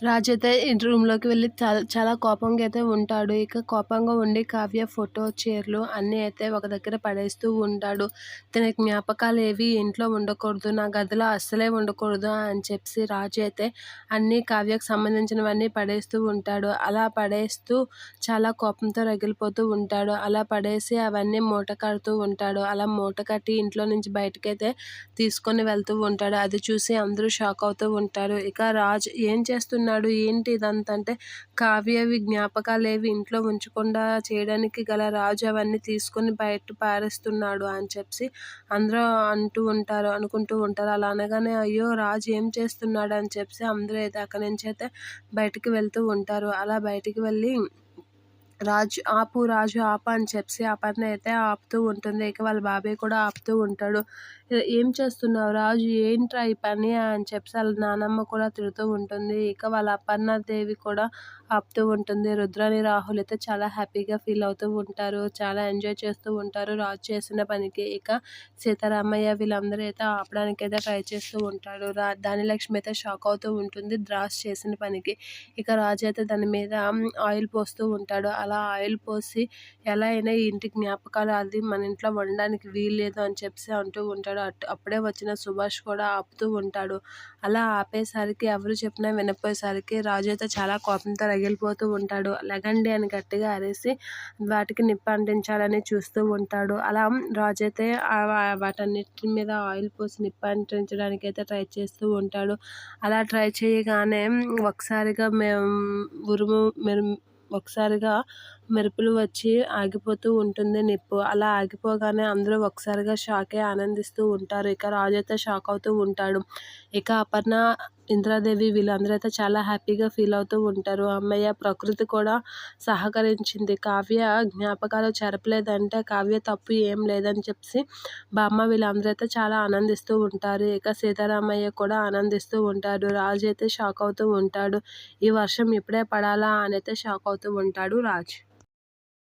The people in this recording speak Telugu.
రాజు అయితే రూమ్లోకి వెళ్ళి చాలా చాలా కోపంగా అయితే ఉంటాడు. ఇక కోపంగా ఉండి కావ్య ఫోటో చీరలు అన్నీ అయితే ఒక దగ్గర పడేస్తూ ఉంటాడు. తన జ్ఞాపకాలు ఏవి ఇంట్లో ఉండకూడదు నా గదిలో అస్సలే ఉండకూడదు అని చెప్పి రాజు అయితే అన్నీ కావ్యకు సంబంధించినవన్నీ పడేస్తూ ఉంటాడు. అలా పడేస్తూ చాలా కోపంతో రగిలిపోతూ ఉంటాడు. అలా పడేసి అవన్నీ మూట కడుతూ ఉంటాడు. అలా మూట కట్టి ఇంట్లో నుంచి బయటకైతే తీసుకొని వెళ్తూ ఉంటాడు. అది చూసి అందరూ షాక్ అవుతూ ఉంటారు. ఇక రాజు ఏం చేస్తున్నాడు? చేస్తున్నాడు ఏంటి ఇదంతా అంటే కావ్యవి జ్ఞాపకాలు ఏవి ఇంట్లో ఉంచకుండా చేయడానికి గల రాజు అవన్నీ తీసుకొని బయట పారేస్తున్నాడు అని చెప్పి అందరూ అంటూ ఉంటారు అనుకుంటూ ఉంటారు. అలా అనగానే అయ్యో రాజు ఏం చేస్తున్నాడు అని చెప్పి అందరూ అయితే అక్కడి నుంచి అయితే బయటికి వెళ్తూ ఉంటారు. అలా బయటికి వెళ్ళి రాజు ఆపు రాజు ఆపు అని చెప్పి అపర్ణ అయితే ఆపుతూ ఉంటుంది. ఇక వాళ్ళ బాబాయ్ కూడా ఆపుతూ ఉంటాడు. ఏం చేస్తున్నావు రాజు? ఏంట్రా ఈ పని అని చెప్పి వాళ్ళ నానమ్మ కూడా తిడుతూ ఉంటుంది. ఇక వాళ్ళ అపర్ణాదేవి కూడా ఆపుతూ ఉంటుంది. రుద్రాని రాహుల్ అయితే చాలా హ్యాపీగా ఫీల్ అవుతూ ఉంటారు. చాలా ఎంజాయ్ చేస్తూ ఉంటారు రాజు చేసిన పనికి. ఇక సీతారామయ్య వీళ్ళందరూ అయితే ఆపడానికి అయితే ట్రై చేస్తూ ఉంటాడు. రా లక్ష్మి అయితే షాక్ అవుతూ ఉంటుంది. ద్రాస్ చేసిన పనికి. ఇక రాజు అయితే దాని మీద ఆయిల్ పోస్తూ ఉంటాడు. అలా ఆయిల్ పోసి ఎలా అయినా ఇంటి జ్ఞాపకాలు అది మన ఇంట్లో వండడానికి వీల్లేదు అని చెప్పి అంటూ ఉంటాడు. అట్ అప్పుడే వచ్చిన సుభాష్ కూడా ఆపుతూ ఉంటాడు. అలా ఆపేసరికి ఎవరు చెప్పినా వినపోయేసరికి రాజు అయితే చాలా కోపంతో రగిలిపోతూ ఉంటాడు. లెగండి అని గట్టిగా అరేసి వాటికి నిప్పు అంటించాలని చూస్తూ ఉంటాడు. అలా రాజు అయితే వాటన్నిటి మీద ఆయిల్ పోసి నిప్పు అంటించడానికి అయితే ట్రై చేస్తూ ఉంటాడు. అలా ట్రై చేయగానే ఒకసారిగా మేము ఉరుము మెరు ఒకసారిగా మెరుపులు వచ్చి ఆగిపోతూ ఉంటుంది నిప్పు. అలా ఆగిపోగానే అందరూ ఒకసారిగా షాక్ అయి ఆనందిస్తూ ఉంటారు. ఇక రాజు అయితే షాక్ అవుతూ ఉంటాడు. ఇక అపర్ణ ఇంద్రాదేవి వీళ్ళందరూ అయితే చాలా హ్యాపీగా ఫీల్ అవుతూ ఉంటారు. అమ్మయ్య ప్రకృతి కూడా సహకరించింది. కావ్య జ్ఞాపకాలు చెరపలేదంటే కావ్య తప్పు ఏం లేదని చెప్పి బామ్మ వీళ్ళందరూ అయితే చాలా ఆనందిస్తూ ఉంటారు. ఇక సీతారామయ్య కూడా ఆనందిస్తూ ఉంటాడు. రాజు అయితే షాక్ అవుతూ ఉంటాడు. ఈ వర్షం ఇప్పుడే పడాలా అని అయితే షాక్ అవుతూ ఉంటాడు రాజు.